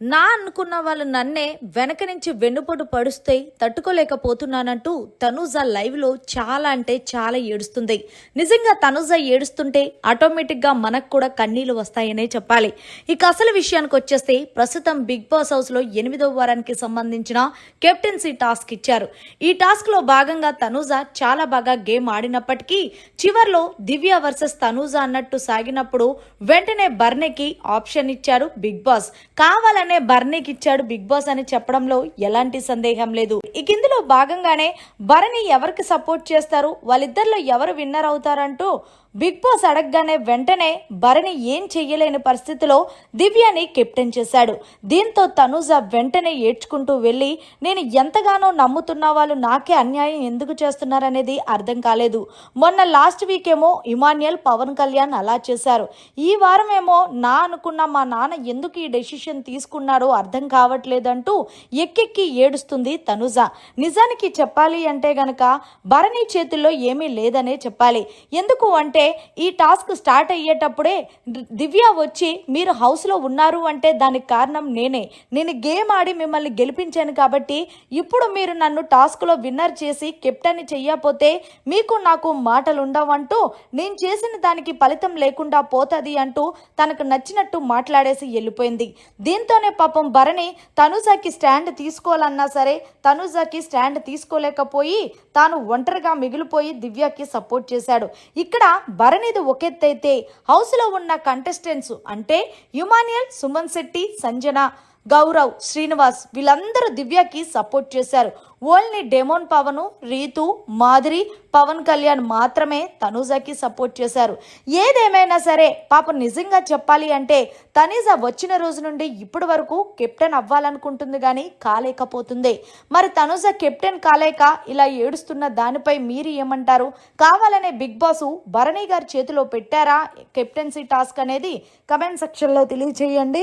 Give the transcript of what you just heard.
నా అనుకున్న వాళ్ళు నన్నే వెనక నుంచి వెన్నుపోటు పడుస్తే తట్టుకోలేకపోతున్నానంటూ తనూజ లైవ్లో చాలా అంటే చాలా ఏడుస్తుంది. నిజంగా తనూజ ఏడుస్తుంటే ఆటోమేటిక్గా మనకు కూడా కన్నీళ్ళు వస్తాయనే చెప్పాలి. ఇక అసలు విషయానికి వచ్చేస్తే ప్రస్తుతం బిగ్ బాస్ హౌస్లో ఎనిమిదో ఎనిమిదవ వారానికి సంబంధించిన కెప్టెన్సీ టాస్క్ ఇచ్చారు. ఈ టాస్క్లో భాగంగా తనూజ చాలా బాగా గేమ్ ఆడినప్పటికీ చివర్లో దివ్య వర్సెస్ తనూజ అన్నట్టు సాగినప్పుడు వెంటనే బర్నెకి ఆప్షన్ ఇచ్చారు బిగ్ బాస్. కావాలని బర్నీకి ఇచ్చాడు బిగ్ బాస్ అని చెప్పడంలో ఎలాంటి సందేహం లేదు. ఇక ఇందులో భాగంగానే భరణి ఎవరికి సపోర్ట్ చేస్తారు? వాళ్ళిద్దరిలో ఎవరు విన్నర్ అవుతారంటూ బిగ్ బాస్ అడగగానే వెంటనే భరణి ఏం చెయ్యలేని పరిస్థితిలో దివ్యని కెప్టెన్ చేశాడు. దీంతో తనూజ వెంటనే ఏడ్చుకుంటూ వెళ్ళి నేను ఎంతగానో నమ్ముతున్న వాళ్ళు నాకే అన్యాయం ఎందుకు చేస్తున్నారనేది అర్థం కాలేదు. మొన్న లాస్ట్ వీక్ ఏమో ఇమాన్యుయల్ పవన్ కళ్యాణ్ అలా చేశారు. ఈ వారం ఏమో నా అనుకున్న మా నాన్న ఎందుకు ఈ డెసిషన్ తీసుకున్నారో అర్థం కావట్లేదంటూ ఎక్కెక్కి ఏడుస్తుంది తనుజ. నిజానికి చెప్పాలి అంటే గనక భరణి చేతుల్లో ఏమీ లేదనే చెప్పాలి. ఎందుకు అంటే ఈ టాస్క్ స్టార్ట్ అయ్యేటప్పుడే దివ్య వచ్చి మీరు హౌస్లో ఉన్నారు అంటే దానికి కారణం నేనే. నేను గేమ్ ఆడి మిమ్మల్ని గెలిపించాను కాబట్టి ఇప్పుడు మీరు నన్ను టాస్క్లో విన్నర్ చేసి కెప్టెన్ చెయ్యకపోతే మీకు నాకు మాటలు ఉండవంటూ నేను చేసిన దానికి ఫలితం లేకుండా పోతుంది అంటూ తనకు నచ్చినట్టు మాట్లాడేసి వెళ్ళిపోయింది. దీంతో దీంతోనే పాపం భరణి తనుజాకి స్టాండ్ తీసుకోవాలన్నా సరే తనుజాకి స్టాండ్ తీసుకోలేకపోయి తాను ఒంటరిగా మిగిలిపోయి దివ్యకి సపోర్ట్ చేశాడు. ఇక్కడ భరణిది ఒకెత్తైతే హౌస్లో ఉన్న కంటెస్టెంట్స్ అంటే యుమానియల్ సుమన్ శెట్టి సంజన గౌరవ్ శ్రీనివాస్ వీళ్ళందరూ దివ్యకి సపోర్ట్ చేశారు. ఓన్లీ డెమోన్ పవన్ రీతు మాధురి పవన్ కళ్యాణ్ మాత్రమే తనూజకి సపోర్ట్ చేశారు. ఏదేమైనా సరే పాప నిజంగా చెప్పాలి అంటే తనీజ వచ్చిన రోజు నుండి ఇప్పటి వరకు కెప్టెన్ అవ్వాలనుకుంటుంది కానీ కాలేకపోతుంది. మరి తనూజ కెప్టెన్ కాలేక ఇలా ఏడుస్తున్న దానిపై మీరు ఏమంటారు? కావాలనే బిగ్ బాస్ భరణి గారి చేతిలో పెట్టారా? కెప్టెన్సీ టాస్క్ అనేది కమెంట్ సెక్షన్లో తెలియజేయండి